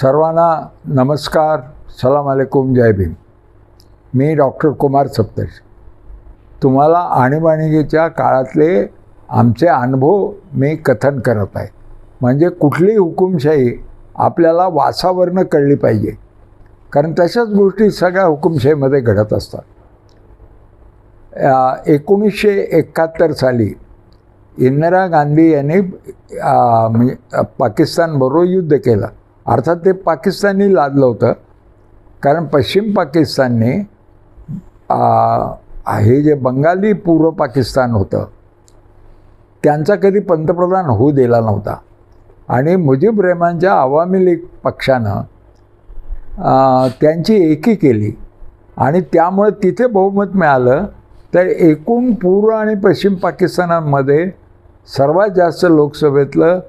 सर्वांना नमस्कार सलाम अलेकुम जय भीम. मी डॉक्टर कुमार सप्तश तुम्हाला आणीबाणीच्या काळातले आमचे अनुभव मी कथन करत आहे. म्हणजे कुठलीही हुकुमशाही आपल्याला वासावरनं कळली पाहिजे. कारण तशाच गोष्टी सगळ्या हुकुमशाहीमध्ये घडत असतात. एकोणीसशे एकाहत्तर साली इंदिरा गांधी यांनी म्हणजे पाकिस्तानबरोबर युद्ध केलं. अर्थात ते पाकिस्तानी लादलं होतं. कारण पश्चिम पाकिस्तानने हे जे बंगाली पूर्व पाकिस्तान होतं त्यांचा कधी पंतप्रधान होऊ दिला नव्हता. आणि मुजीब रेहमानच्या आवामी लीग पक्षानं त्यांची एकी केली. आणि त्यामुळे तिथे बहुमत मिळालं. तर एकूण पूर्व आणि पश्चिम पाकिस्तानामध्ये सर्वात जास्त लोकसभेतलं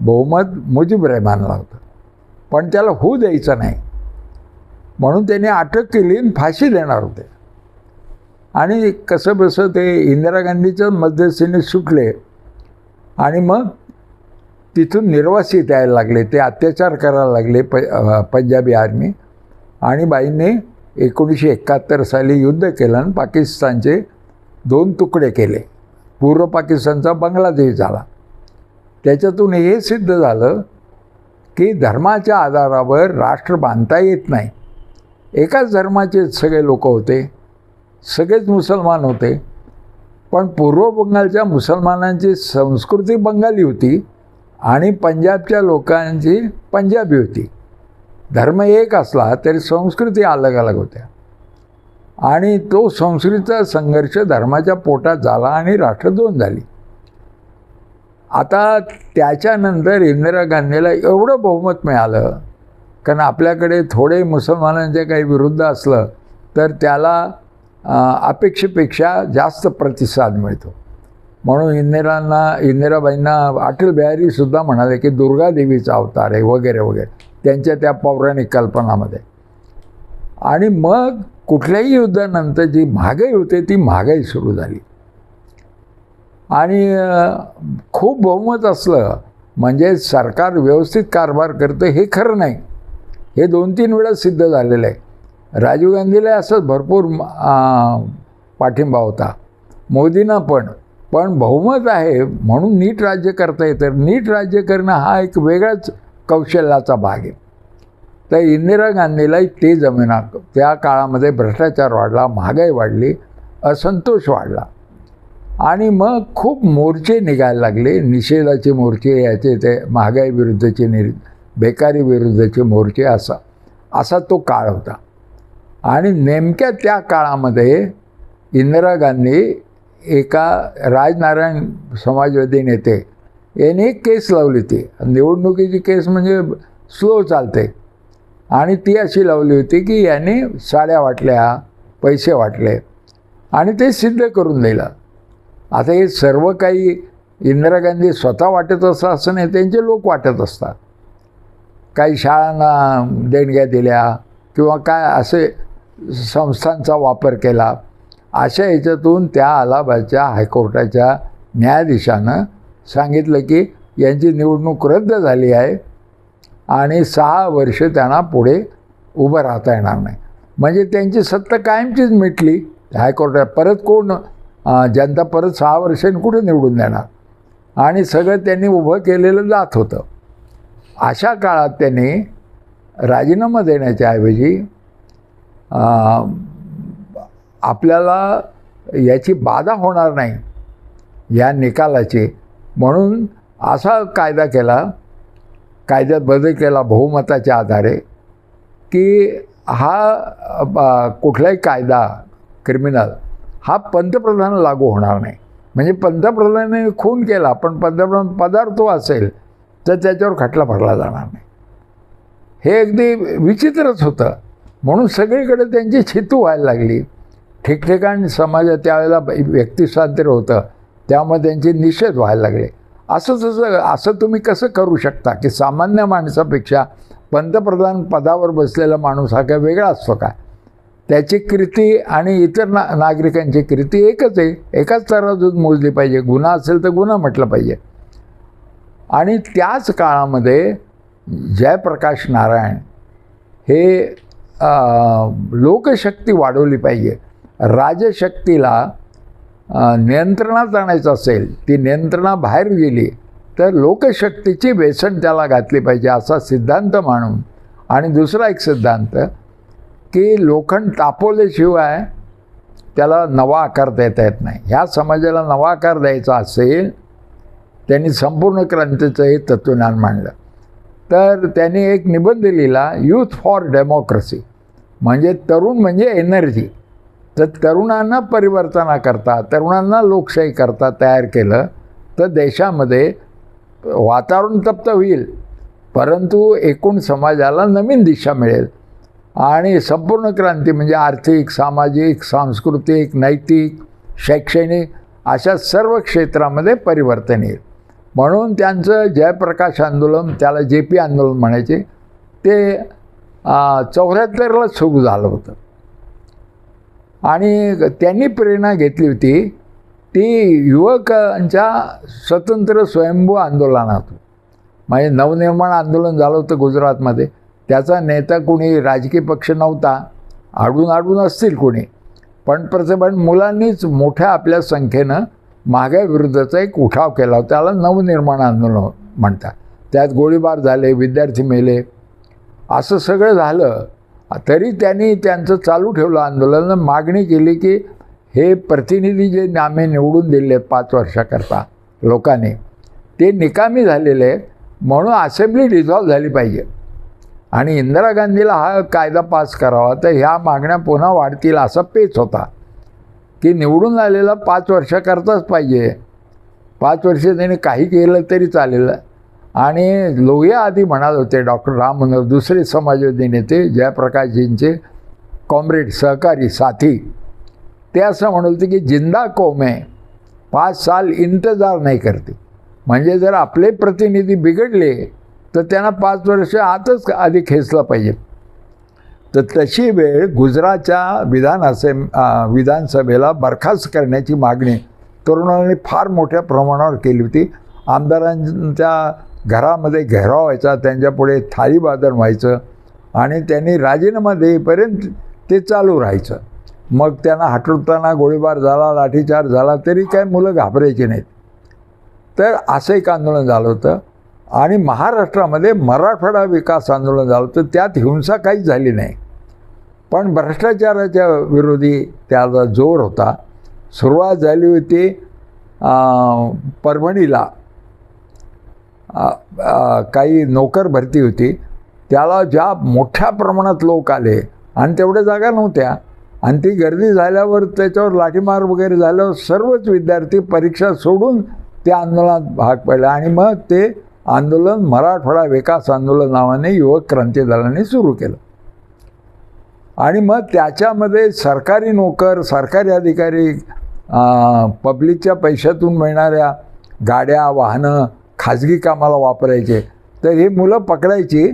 बहुमत मुजीब रेहमानला होतं. पण त्याला होऊ द्यायचं नाही. म्हणून त्याने अटक केली आणि फाशी देणार होते. आणि कसं बसं ते इंदिरा गांधीच्या मध्यस्थीने सुटले. आणि मग तिथून निर्वासित यायला लागले. ते अत्याचार करायला लागले प पंजाबी आर्मी. आणि बाईंनी एकोणीसशे एकाहत्तर साली युद्ध केलं आणि पाकिस्तानचे दोन तुकडे केले. पूर्व पाकिस्तानचा बांगलादेश झाला. त्याच्यातून हे सिद्ध झालं की धर्माच्या आधारावर राष्ट्र बांधता येत नाही. एकाच धर्माचे सगळे लोक होते सगळेच मुसलमान होते. पण पूर्व बंगालच्या मुसलमानांची संस्कृती बंगाली होती आणि पंजाबच्या लोकांची पंजाबी होती. धर्म एक असला तरी संस्कृती अलग अलग होत्या. आणि तो संस्कृतीचा संघर्ष धर्माच्या पोटात झाला आणि राष्ट्र दोन झाली. आता त्याच्यानंतर इंदिरा गांधीला एवढं बहुमत मिळालं कारण आपल्याकडे थोडे मुसलमानांच्या काही विरुद्ध असलं तर त्याला अपेक्षेपेक्षा जास्त प्रतिसाद मिळतो. म्हणून इंदिरांना इंदिराबाईंना अटल बिहारीसुद्धा म्हणाले की दुर्गादेवीचा अवतार आहे वगैरे वगैरे त्यांच्या त्या पौराणिक कल्पनामध्ये. आणि मग कुठल्याही युद्धानंतर जी महागाई होते ती महागाई सुरू झाली. आणि खूप बहुमत असलं म्हणजे सरकार व्यवस्थित कारभार करतं हे खरं नाही. हे दोन तीन वेळा सिद्ध झालेलं आहे राजीव गांधीला असंच भरपूर पाठिंबा होता. मोदींना पण. पण बहुमत आहे म्हणून नीट राज्य करता येतं. नीट राज्य करणं हा एक वेगळाच कौशल्याचा भाग आहे. तर इंदिरा गांधीलाही ते जमिना त्या काळामध्ये भ्रष्टाचार वाढला महागाई वाढली असंतोष वाढला. आणि मग खूप मोर्चे निघायला लागले. निषेधाचे मोर्चे याचे ते महागाई विरुद्धचे नि बेकारी विरुद्धचे मोर्चे असा असा तो काळ होता. आणि नेमक्या त्या काळामध्ये इंदिरा गांधी एका राजनारायण समाजवादी नेते यांनी एक केस लावली होती. निवडणुकीची केस म्हणजे स्लो चालते. आणि ती अशी लावली होती की यांनी साड्या वाटल्या पैसे वाटले आणि ते सिद्ध करून दिलं. आता हे सर्व काही इंदिरा गांधी स्वतः वाटत असं असं नाही त्यांचे लोक वाटत असतात. काही शाळांना देणग्या दिल्या किंवा काय असे संस्थांचा वापर केला अशा ह्याच्यातून त्या अलाहाबादच्या हायकोर्टाच्या न्यायाधीशानं सांगितलं की यांची निवडणूक रद्द झाली आहे आणि सहा वर्ष त्यांना पुढे उभं राहता येणार नाही. म्हणजे त्यांची सत्ता कायमचीच मिटली. हायकोर्टात परत कोण जनता परत सहा वर्षांनी कुठे निवडून देणार? आणि सगळं त्यांनी उभं केलेलं जात होतं. अशा काळात त्यांनी राजीनामा देण्याच्या ऐवजी आपल्याला याची बाधा होणार नाही या निकालाची. म्हणून असा कायदा केला कायद्यात बदल केला बहुमताच्या आधारे की हा कुठलाही कायदा क्रिमिनल हा पंतप्रधान लागू होणार नाही. म्हणजे पंतप्रधानाने खून केला पण पंतप्रधान पदार्थ तो असेल तर त्याच्यावर खटला भरला जाणार नाही. हे अगदी विचित्रच होतं. म्हणून सगळीकडे त्यांची छितू व्हायला लागली. ठिकठिकाणी समाजात त्यावेळेला व्यक्तिस्वातंत्र्य होतं त्यामुळे त्यांचे निषेध व्हायला लागले. असं तसं असं तुम्ही कसं करू शकता की सामान्य माणसापेक्षा पंतप्रधान पदावर बसलेला माणूस हा काय वेगळा असतो का? त्याची कृती आणि इतर ना नागरिकांची कृती एकच आहे. एकाच तराजूत मोजली पाहिजे. गुन्हा असेल तर गुन्हा म्हटलं पाहिजे. आणि त्याच काळामध्ये जयप्रकाश नारायण हे लोकशक्ती वाढवली पाहिजे. राजशक्तीला नियंत्रणात आणायचं असेल ती नियंत्रणा बाहेर गेली तर लोकशक्तीची वेसण त्याला घातली पाहिजे असा सिद्धांत मानून आणि दुसरा एक सिद्धांत की लोखंड तापवल्याशिवाय त्याला नवा आकार देता येत नाही. ह्या समाजाला नवा आकार द्यायचा असेल त्यांनी संपूर्ण क्रांतीचं हे तत्वज्ञान मांडलं. तर त्यांनी एक निबंध लिहिला यूथ फॉर डेमोक्रेसी म्हणजे तरुण म्हणजे एनर्जी. तर तरुणांना परिवर्तनाकरता तरुणांना लोकशाही करता तयार केलं तर देशामध्ये वातावरण तप्त होईल. परंतु एकूण समाजाला नवीन दिशा मिळेल. आणि संपूर्ण क्रांती म्हणजे आर्थिक सामाजिक सांस्कृतिक नैतिक शैक्षणिक अशा सर्व क्षेत्रामध्ये परिवर्तन येईल. म्हणून त्यांचं जयप्रकाश आंदोलन त्याला जे पी आंदोलन म्हणायचे ते चौऱ्याहत्तरला सुरू झालं होतं. आणि त्यांनी प्रेरणा घेतली होती ती युवकांच्या स्वतंत्र स्वयंभू आंदोलनातून. म्हणजे नवनिर्माण आंदोलन झालं होतं गुजरातमध्ये. त्याचा नेता कोणी राजकीय पक्ष नव्हता आडून आडून असतील कोणी. पण प्रथमण मुलांनीच मोठ्या आपल्या संख्येनं महागाईविरुद्धचा एक उठाव केला होता. त्याला नवनिर्माण आंदोलन म्हणतात. त्यात गोळीबार झाले विद्यार्थी मेले. असं सगळं झालं. तरी त्यांनी त्यांचं चालू ठेवलं आंदोलन मागणी केली की हे प्रतिनिधी जे नामे निवडून दिले आहेत पाच वर्षाकरता लोकांनी ते निकामी झालेले म्हणून असेंब्ली डिझॉल्व झाली पाहिजे. आणि इंदिरा गांधीला हा कायदा पास करावा तर ह्या मागण्या पुन्हा वाढतील असा पेच होता. की निवडून आलेला पाच वर्षाकरताच पाहिजे. पाच वर्ष त्याने काही केलं तरी चालेल. आणि लोहिया आधी म्हणाल होते डॉक्टर राम मनोहर दुसरे समाजवादी नेते जयप्रकाशजींचे कॉम्रेड सहकारी साथी. ते असं म्हणत होते की जिंदा कौम आहे. पाच साल इंतजार नाही करते. म्हणजे जर आपले प्रतिनिधी बिघडले तर त्यांना पाच वर्ष आतच आधी खेचलं पाहिजे. तर तशी वेळ गुजरातच्या विधान असे विधानसभेला बरखास्त करण्याची मागणी तरुणांनी फार मोठ्या प्रमाणावर केली होती. आमदारांच्या घरामध्ये घेराव व्हायचा त्यांच्यापुढे थाळीबादन व्हायचं आणि त्यांनी राजीनामा देईपर्यंत ते चालू राहायचं. मग त्यांना हटवताना गोळीबार झाला लाठीचार झाला तरी काय मुलं घाबरायची नाहीत. तर असं एक आंदोलन झालं होतं. आणि महाराष्ट्रामध्ये मराठवाडा विकास आंदोलन झालं तर त्यात हिंसा काहीच झाली नाही. पण भ्रष्टाचाराच्या विरोधी त्याचा जोर होता. सुरुवात झाली होती परभणीला. काही नोकर भरती होती. त्याला ज्या मोठ्या प्रमाणात लोक आले आणि तेवढ्या जागा नव्हत्या आणि ती गर्दी झाल्यावर त्याच्यावर लाठीमार वगैरे झाल्यावर सर्वच विद्यार्थी परीक्षा सोडून त्या आंदोलनात भाग पडला. आणि मग ते आंदोलन मराठवाडा विकास आंदोलन नावाने युवक क्रांती दलाने सुरू केलं. आणि मग त्याच्यामध्ये सरकारी नोकर सरकारी अधिकारी पब्लिकच्या पैशातून मिळणाऱ्या गाड्या वाहनं खाजगी कामाला वापरायचे. तर ही मुलं पकडायची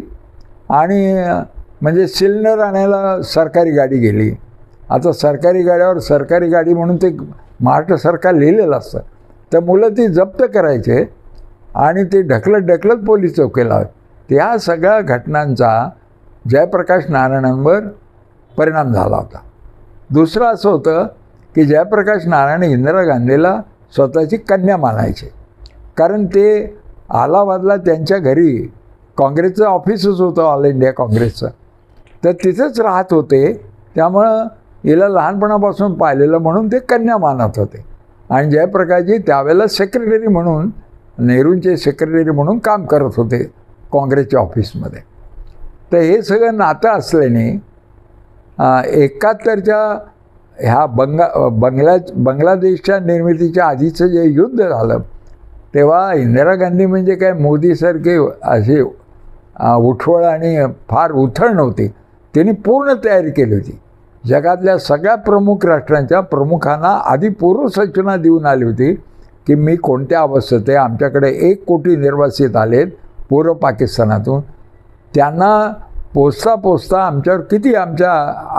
आणि म्हणजे सिलेंडर आणायला सरकारी गाडी गेली. आता सरकारी गाड्यावर सरकारी गाडी म्हणून ते महाराष्ट्र सरकार लिहिलेलं असतं. तर मुलं ती जप्त करायचे. आणि ते ढकलत ढकलत पोलीस चौकीला त्या सगळ्या घटनांचा जयप्रकाश नारायणांवर परिणाम झाला होता. दुसरं असं होतं की जयप्रकाश नारायण इंदिरा गांधीला स्वतःची कन्या मानायचे. कारण ते अलाहाबादला त्यांच्या घरी काँग्रेसचं ऑफिसच होतं ऑल इंडिया काँग्रेसचं. तर तिथेच राहत होते. त्यामुळं हिला लहानपणापासून पाहिलेलं म्हणून ते कन्या मानत होते. आणि जयप्रकाशजी त्यावेळेला सेक्रेटरी म्हणून नेहरूंचे सेक्रेटरी म्हणून काम करत होते काँग्रेसच्या ऑफिसमध्ये तर हे सगळं नातं असल्याने एकाहत्तरच्या ह्या बंगा बंगला बांगलादेशच्या निर्मितीच्या आधीचं जे युद्ध झालं तेव्हा इंदिरा गांधी म्हणजे काय मोदीसारखे असे उठवळ आणि फार उथळ नव्हती. त्यांनी पूर्ण तयारी केली होती. जगातल्या सगळ्या प्रमुख राष्ट्रांच्या प्रमुखांना आधी पूर्वसूचना देऊन आली होती. की मी कोणत्या अवस्थेत आहे? आमच्याकडे एक कोटी निर्वासित आलेत पूर्व पाकिस्तानातून. त्यांना पोचता पोचता आमच्यावर किती आमच्या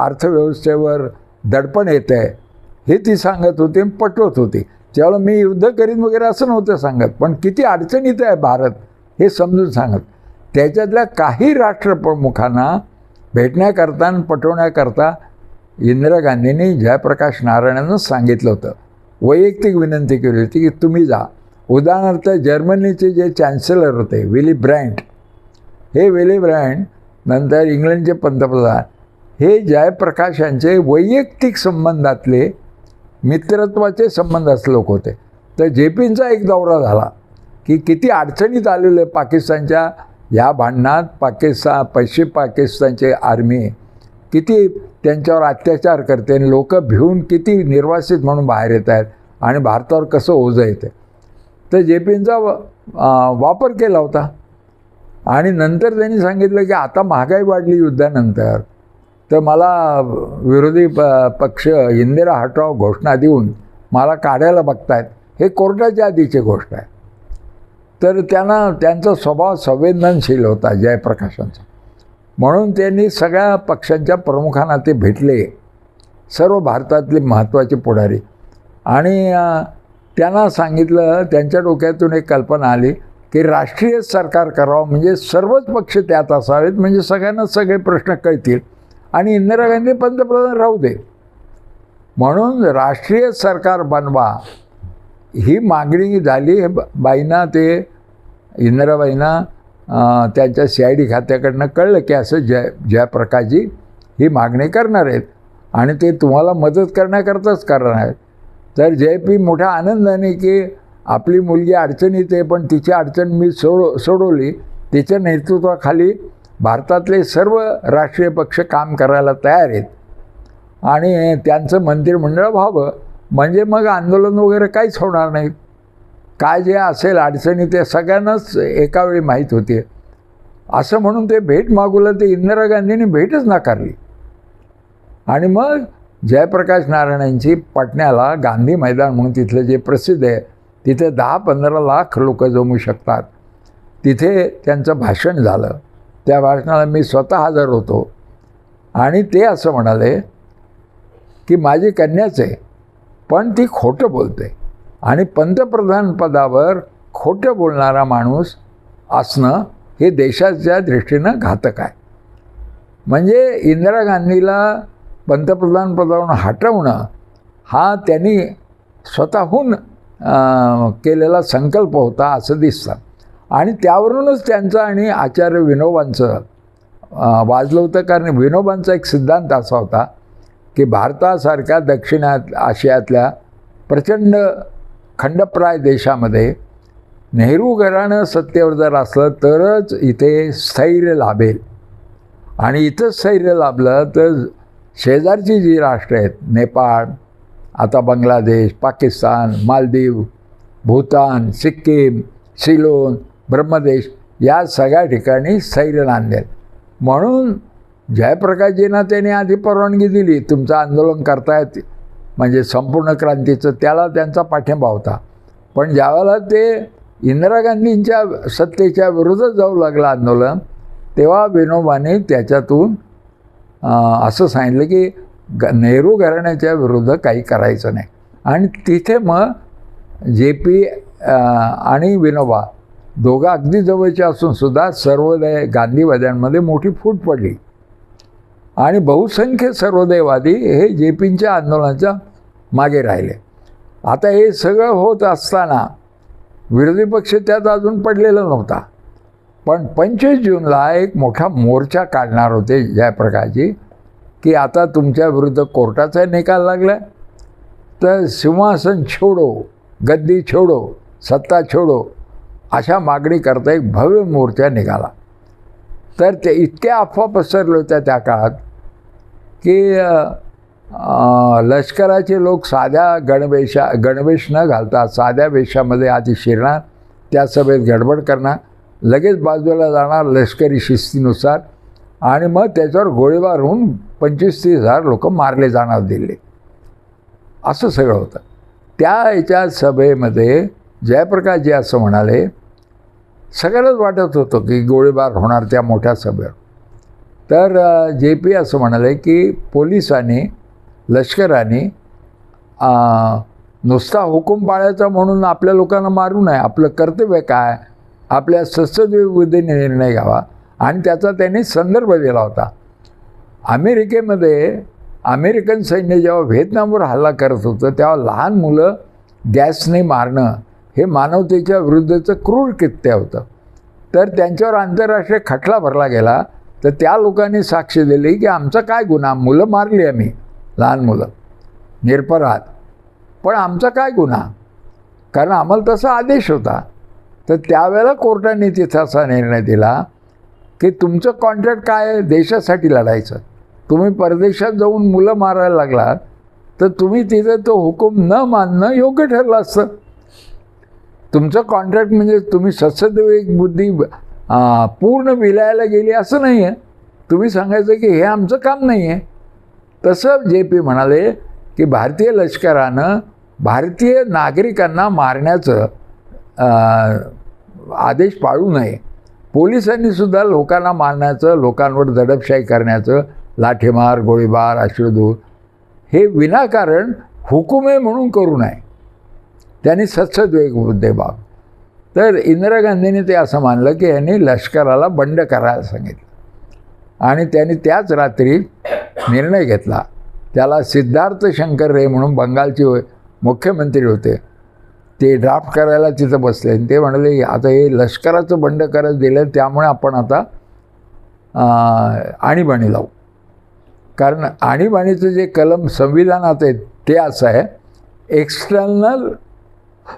अर्थव्यवस्थेवर दडपण येत आहे हे ती सांगत होती पटवत होती. त्यावेळेला मी युद्ध करीन वगैरे असं नव्हतं सांगत पण किती अडचणीत आहे भारत हे समजून सांगत. त्याच्यातल्या काही राष्ट्रप्रमुखांना भेटण्याकरता आणि पटवण्याकरता इंदिरा गांधींनी जयप्रकाश नारायणांना सांगितलं होतं. वैयक्तिक विनंती केली होती की तुम्ही जा. उदाहरणार्थ जर्मनीचे जे चॅन्सलर होते विली ब्रँड हे विली ब्रँड नंतर इंग्लंडचे पंतप्रधान. हे जयप्रकाश यांचे वैयक्तिक संबंधातले मित्रत्वाचे संबंध असले लोक होते. तर जे पींचा एक दौरा झाला की किती अडचणीत आलेले पाकिस्तानच्या या भांडणात पाकिस्तान पश्चिम पाकिस्तानचे आर्मी किती त्यांच्यावर अत्याचार करते आणि लोक भिवून किती निर्वासित म्हणून बाहेर येत आहेत आणि भारतावर कसं ओझं येते तर जे पींचा वापर केला होता. आणि नंतर त्यांनी सांगितलं की आता महागाई वाढली युद्धानंतर. तर मला विरोधी प पक्ष इंदिरा हटाव घोषणा देऊन मला काढायला बघतायत. हे कोर्टाच्या आधीची गोष्ट आहे तर त्यांना त्यांचा स्वभाव संवेदनशील होता जयप्रकाशांचा. म्हणून त्यांनी सगळ्या पक्षांच्या प्रमुखांना ते भेटले. सर्व भारतातले महत्त्वाचे पुढारी. आणि त्यांना सांगितलं त्यांच्या डोक्यातून एक कल्पना आली की राष्ट्रीय सरकार करावं म्हणजे सर्वच पक्ष त्यात असावेत म्हणजे सगळ्यांना सगळे प्रश्न कळतील. आणि इंदिरा गांधी पंतप्रधान राहू दे. म्हणून राष्ट्रीय सरकार बनवा. ही मागणी झाली. बाईंना ते इंदिराबाईंना त्यांच्या सी आय डी खात्याकडनं कळलं की असं जय जयप्रकाशजी ही मागणी करणार आहेत आणि ते तुम्हाला मदत करण्याकरताच करणार आहेत. तर जय पी मोठ्या आनंदाने की आपली मुलगी अडचणीत आहे पण तिची अडचण मी सोड सोडवली. तिच्या नेतृत्वाखाली भारतातले सर्व राष्ट्रीय पक्ष काम करायला तयार आहेत. आणि त्यांचं मंत्रिमंडळ व्हावं. म्हणजे मग आंदोलन वगैरे काहीच होणार नाही काय जे असेल अडचणी ते सगळ्यांनाच एकावेळी माहीत होते. असं म्हणून ते भेट मागवलं ते इंदिरा गांधींनी भेटच नाकारली. आणि मग जयप्रकाश नारायणांची पटण्याला गांधी मैदान म्हणून तिथलं जे प्रसिद्ध आहे तिथे दहा पंधरा लाख लोक जमू शकतात. तिथे त्यांचं भाषण झालं. त्या भाषणाला मी स्वतः हजर होतो. आणि ते असं म्हणाले की माझी कन्याच आहे पण ती खोटं बोलते. आणि पंतप्रधान पदावर खोटं बोलणारा माणूस असणं हे देशाच्या दृष्टीनं घातक आहे. म्हणजे इंदिरा गांधीला पंतप्रधान पदावरून हटवणं हा त्यांनी स्वतःहून केलेला संकल्प होता असं दिसतं. आणि त्यावरूनच त्यांचं आणि आचार्य विनोबांचं वाजलं होतं. कारण विनोबांचा एक सिद्धांत असा होता की भारतासारख्या दक्षिणात आशियातल्या प्रचंड खंडप्राय देशामध्ये नेहरू घराणं सत्तेवर जर असलं तरच इथे स्थैर्य लाभेल. आणि इथं स्थैर्य लाभलं तर शेजारची जी राष्ट्र आहेत नेपाळ आता बांगलादेश पाकिस्तान मालदीव भूतान सिक्कीम सिलोन ब्रह्मदेश या सगळ्या ठिकाणी स्थैर्य नांदेल. म्हणून जयप्रकाशजींना त्यांनी आधी परवानगी दिली तुमचं आंदोलन करतायत म्हणजे संपूर्ण क्रांतीचं त्याला त्यांचा पाठिंबा होता. पण ज्यावेळेला ते इंदिरा गांधींच्या सत्तेच्या विरोधात जाऊ लागलं आंदोलन तेव्हा विनोबाने त्याच्यातून असं सांगितलं की ग नेहरू घराण्याच्या विरुद्ध काही करायचं नाही. आणि तिथे मग जे पी आणि विनोबा दोघं अगदी जवळचे असून सुद्धा सर्वोदय गांधीवाद्यांमध्ये मोठी फूट पडली. आणि बहुसंख्य सर्वोदयवादी हे जे पींच्या आंदोलनाच्या मागे राहिले. आता हे सगळं होत असताना विरोधी पक्ष त्यात अजून पडलेला नव्हता. पण पंचवीस जूनला एक मोठा मोर्चा काढणार होते जयप्रकाशजी की आता तुमच्या विरुद्ध कोर्टाचा निकाल लागला. तर सिंहासन छोडो गद्दी छोडो सत्ता छोडो अशा मागणी करता एक भव्य मोर्चा निघाला. तर ते इतक्या अफवा पसरल्या होत्या त्या काळात की लष्कराचे लोक साध्या गणवेशा गणवेश न घालता साध्या वेशामध्ये आधी शिरणार त्या सभेत गडबड करणार लगेच बाजूला जाणार लष्करी शिस्तीनुसार आणि मग त्याच्यावर गोळीबार होऊन पंचवीस तीस हजार लोक मारले जाणार दिल्ली असं सगळं होतं. त्या याच्या सभेमध्ये जयप्रकाशजी असं म्हणाले सगळ्यालाच वाटत होतं की गोळीबार होणार त्या मोठ्या सभेवर. तर जे पी असं म्हणाले की पोलिसांनी लष्कराने नुसता हुकूम पाळायचा म्हणून आपल्या लोकांना मारू नये. आपलं कर्तव्य काय? आपल्या सत्सद्विबुद्धीने निर्णय घ्यावा. आणि त्याचा त्यांनी संदर्भ दिला होता. अमेरिकेमध्ये अमेरिकन सैन्य जेव्हा व्हिएतनामवर हल्ला करत होतं तेव्हा लहान मुलं गॅसने मारणं हे मानवतेच्या विरुद्धचं क्रूर कृत्य होतं. तर त्यांच्यावर आंतरराष्ट्रीय खटला भरला गेला. तर त्या लोकांनी साक्ष दिली की आमचा काय गुन्हा? मुलं मारली आम्ही लहान मुलं. निरपराध. पण आमचा काय गुन्हा? कारण आम्हाला तसा आदेश होता. तर त्यावेळेला कोर्टाने तिथं असा निर्णय दिला की तुमचं कॉन्ट्रॅक्ट काय आहे? देशासाठी लढायचं. तुम्ही परदेशात जाऊन मुलं मारायला लागलात तर तुम्ही तिथं तो हुकूम न मानणं योग्य ठरलं असतं. तुमचं कॉन्ट्रॅक्ट म्हणजे तुम्ही सत्सद्विवेक बुद्धी पूर्ण विलायला गेली असं नाही आहे तुम्ही सांगायचं की हे आमचं काम नाही आहे तसं जे पी म्हणाले की भारतीय लष्करानं भारतीय नागरिकांना मारण्याचं आदेश पाळू नये. पोलिसांनी सुद्धा लोकांना मारण्याचं लोकांवर दडपशाही करण्याचं लाठीमार गोळीबार अश्रुधूर हे विनाकारण हुकुमे म्हणून करू नये. त्यांनी सत्सद्वेग बुद्धे बाब तर इंदिरा गांधींनी ते असं मानलं की यांनी लष्कराला बंड करायला सांगितलं. आणि त्यांनी त्याच रात्री निर्णय घेतला. त्याला सिद्धार्थ शंकर रे म्हणून बंगालचे मुख्यमंत्री होते. ते ड्राफ्ट करायला तिथं बसले. आणि ते म्हणाले आता हे लष्कराचं बंड करत दिलं त्यामुळे आपण आता आणीबाणी लावू. कारण आणीबाणीचं जे कलम संविधानात आहे ते असं आहे एक्सटर्नल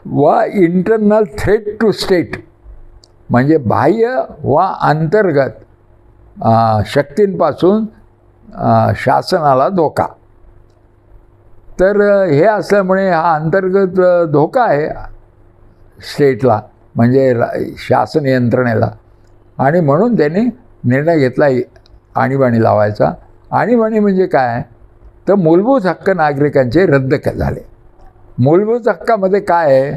वा इंटरनल थ्रेट टू स्टेट म्हणजे बाह्य वा अंतर्गत शक्तींपासून शासनाला धोका. तर हे असल्यामुळे हा अंतर्गत धोका आहे स्टेटला म्हणजे रा शासन यंत्रणेला. आणि म्हणून त्यांनी निर्णय घेतला आणीबाणी लावायचा. आणीबाणी म्हणजे काय? तर मूलभूत हक्क नागरिकांचे रद्द क झाले. मूलभूत हक्कामध्ये काय आहे?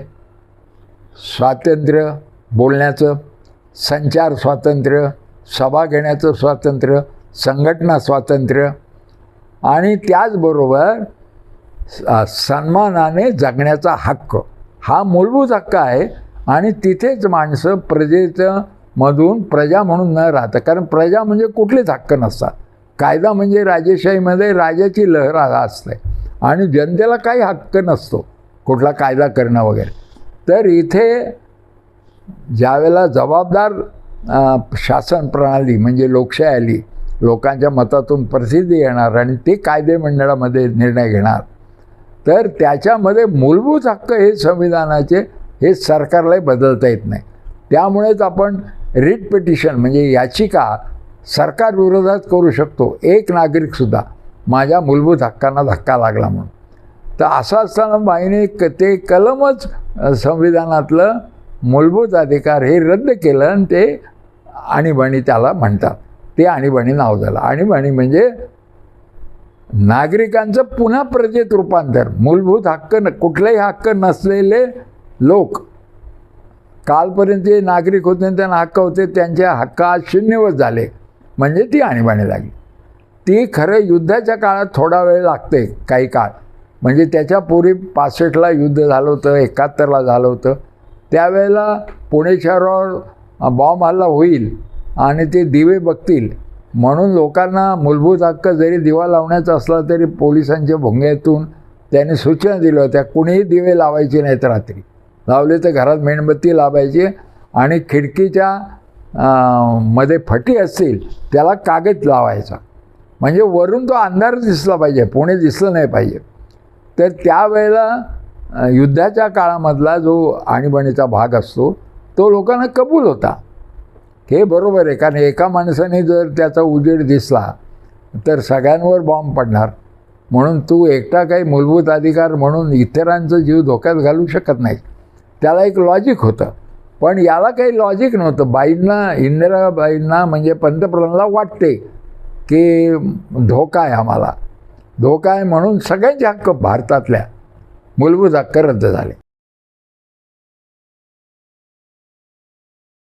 स्वातंत्र्य बोलण्याचं संचार स्वातंत्र्य सभा घेण्याचं स्वातंत्र्य संघटना स्वातंत्र्य आणि त्याचबरोबर सन्मानाने जगण्याचा हक्क. हा मूलभूत हक्क आहे आणि तिथेच माणसं प्रजेचं मधून प्रजा म्हणून न राहतं कारण प्रजा म्हणजे कुठलेच हक्क नसतात. कायदा म्हणजे राजेशाहीमध्ये राजाची लहर असते. आणि जनतेला काही हक्क नसतो कुठला कायदा करणं वगैरे. तर इथे ज्यावेळेला जबाबदार शासन प्रणाली म्हणजे लोकशाही आली लोकांच्या मतातून प्रसिद्धी येणार आणि ते कायदे मंडळामध्ये निर्णय घेणार तर त्याच्यामध्ये मूलभूत हक्क हे संविधानाचे हे सरकारलाही बदलता येत नाही. त्यामुळेच आपण रिट पिटिशन म्हणजे याचिका सरकार विरोधात करू शकतो एक नागरिकसुद्धा माझ्या मूलभूत हक्कांना धक्का लागला म्हणून. तर असं असताना बाईने क ते कलमच संविधानातलं मूलभूत अधिकार हे रद्द केलं आणि ते आणीबाणी त्याला म्हणतात. ते आणीबाणी नाव झालं. आणीबाणी म्हणजे नागरिकांचं पुन्हा प्रजेत रूपांतर. मूलभूत हक्क न कुठलेही हक्क नसलेले लोक. कालपर्यंत जे नागरिक होते आणि त्यांना हक्क होते त्यांचे हक्क आज शून्यवत झाले. म्हणजे ती आणीबाणी लागली. ती खरं युद्धाच्या काळात थोडा वेळ लागते काही काळ. म्हणजे त्याच्यापूर्वी पासष्टला युद्ध झालं होतं एकाहत्तरला झालं होतं. त्यावेळेला पुणे शहरावर बॉम्ब हल्ला होईल आणि ते दिवे बघतील. म्हणून लोकांना मूलभूत हक्क जरी दिवा लावण्याचा असला तरी पोलिसांच्या भोंग्यातून त्यांनी सूचना दिल्या होत्या कुणीही दिवे लावायचे नाहीत रात्री. लावले तर घरात मेणबत्ती लावायची आणि खिडकीच्या मध्ये फटी असतील त्याला कागद लावायचा. म्हणजे वरून तो अंधार दिसला पाहिजे पुणे दिसलं नाही पाहिजे. तर त्यावेळेला युद्धाच्या काळामधला जो आणीबाणीचा भाग असतो तो लोकांना कबूल होता. हे बरोबर आहे कारण एका माणसाने जर त्याचा उजेड दिसला तर सगळ्यांवर बॉम्ब पडणार. म्हणून तू एकटा काही मूलभूत अधिकार म्हणून इतरांचा जीव धोक्यात घालू शकत नाही. त्याला एक लॉजिक होतं. पण याला काही लॉजिक नव्हतं. बाईंना इंदिराबाईंना म्हणजे पंतप्रधानाला वाटते. की धोका आहे आम्हाला. धोका आहे म्हणून सगळ्यांचे हक्क भारतातल्या. मूलभूत हक्क रद्द झाले.